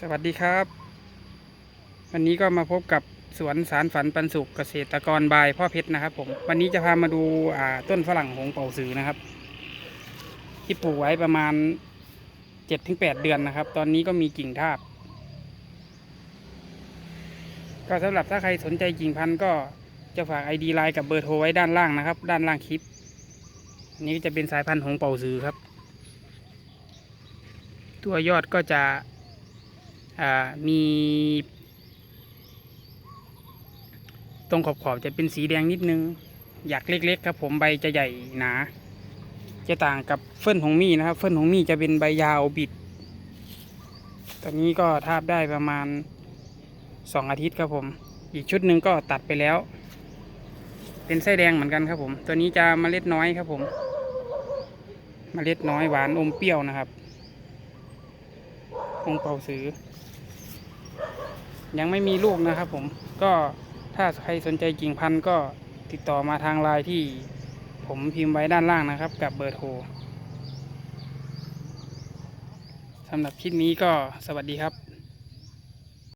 สวัสดีครับ วันนี้ก็มาพบกับสวนสารฝันปันสุขเกษตรกรบายพ่อเพชรนะครับ ผมวันนี้จะพามาดูอ่าต้นฝรั่งหงเป่าสือนะครับ ที่ปลูกไว้ประมาณเจ็ดถึงแปดเดือนนะครับ ตอนนี้ก็มีกิ่งทาบ ก็สำหรับถ้าใครสนใจกิ่งพันธุ์ก็จะฝาก ID ไลน์กับเบอร์โทรไว้ด้านล่างนะครับ ด้านล่างคลิปอันนี้จะเป็นสายพันธุ์หงเป่าสือครับ ตัวยอดก็จะ มีตรงขอบขอบๆจะเป็นสีแดงนิดนึง อยากเล็กๆครับผมใบจะใหญ่หนา จะต่างกับเฟิ่นของมี่นะครับ เฟิ่นของมี่จะเป็นใบยาวบิด ตอนนี้ก็ทาบได้ประมาณสองอาทิตย์ครับผม อีกชุดหนึ่งก็ตัดไปแล้ว เป็นไส้แดงเหมือนกันครับผม ตัวนี้จะเมล็ดน้อยครับผมเมล็ดน้อยหวานอมเปรี้ยวนะครับ องเป่าสือ ยังไม่มีลูกนะครับผมก็ถ้าใครสนใจกิ่งพันธุ์ก็ติดต่อมาทางไลน์ที่ผมพิมพ์ไว้ด้านล่างนะครับ กับเบอร์โทรสำหรับคลิปนี้ก็สวัสดีครับ